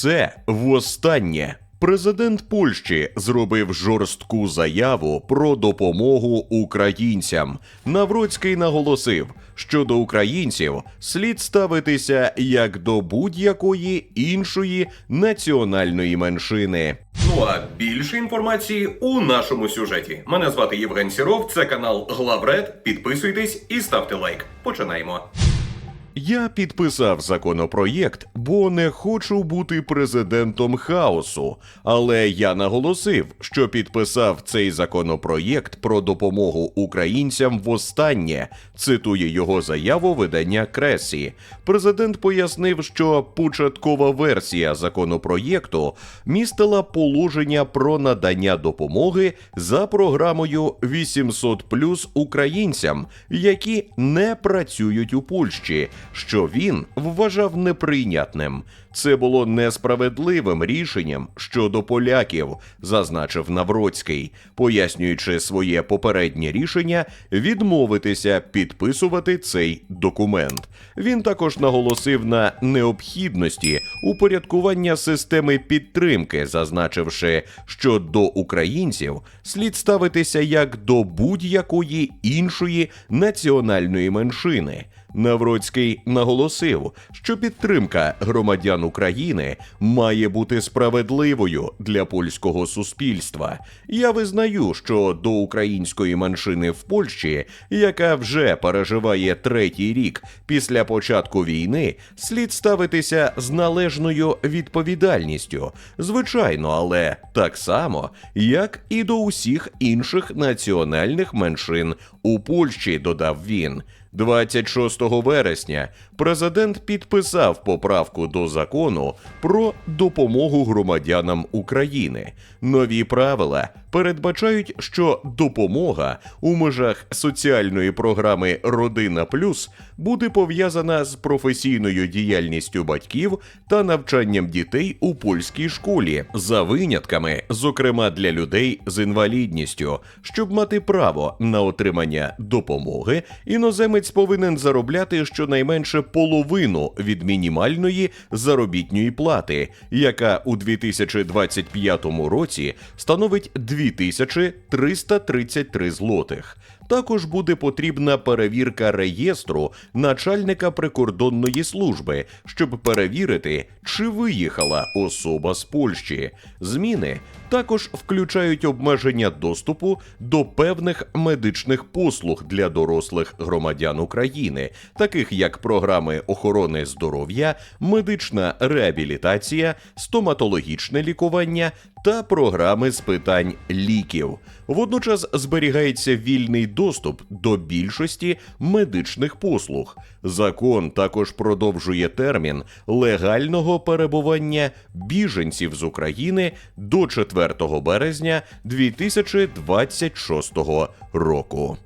Це востаннє. Президент Польщі зробив жорстку заяву про допомогу українцям. Навроцький наголосив, що до українців слід ставитися як до будь-якої іншої національної меншини. Ну а більше інформації у нашому сюжеті. Мене звати Євген Сіров, це канал Главред. Підписуйтесь і ставте лайк. Починаємо. Я підписав законопроєкт, бо не хочу бути президентом хаосу. Але я наголосив, що підписав цей законопроєкт про допомогу українцям востаннє. Цитує його заяву видання Кресі. Президент пояснив, що початкова версія законопроєкту містила положення про надання допомоги за програмою 800 українцям, які не працюють у Польщі що він вважав неприйнятним. Це було несправедливим рішенням щодо поляків, зазначив Навроцький, пояснюючи своє попереднє рішення відмовитися підписувати цей документ. Він також наголосив на необхідності упорядкування системи підтримки, зазначивши, що до українців слід ставитися як до будь-якої іншої національної меншини. Навроцький наголосив, що підтримка громадян України має бути справедливою для польського суспільства. Я визнаю, що до української меншини в Польщі, яка вже переживає третій рік після початку війни, слід ставитися з належною відповідальністю. Звичайно, але так само, як і до усіх інших національних меншин у Польщі, додав він. 26 вересня президент підписав поправку до закону про допомогу громадянам України. Нові правила передбачають, що допомога у межах соціальної програми Родина Плюс буде пов'язана з професійною діяльністю батьків та навчанням дітей у польській школі за винятками, зокрема для людей з інвалідністю, щоб мати право на отримання допомоги, іноземець повинен заробляти щонайменше половину від мінімальної заробітної плати, яка у 2025 році становить 2333 злотих. Також буде потрібна перевірка реєстру начальника прикордонної служби, щоб перевірити, чи виїхала особа з Польщі. Зміни також включають обмеження доступу до певних медичних послуг для дорослих громадян України, таких як програми охорони здоров'я, медична реабілітація, стоматологічне лікування та програми з питань ліків. Водночас зберігається вільний доступ до більшості медичних послуг. Закон також продовжує термін легального перебування біженців з України до 4 березня 2026 року.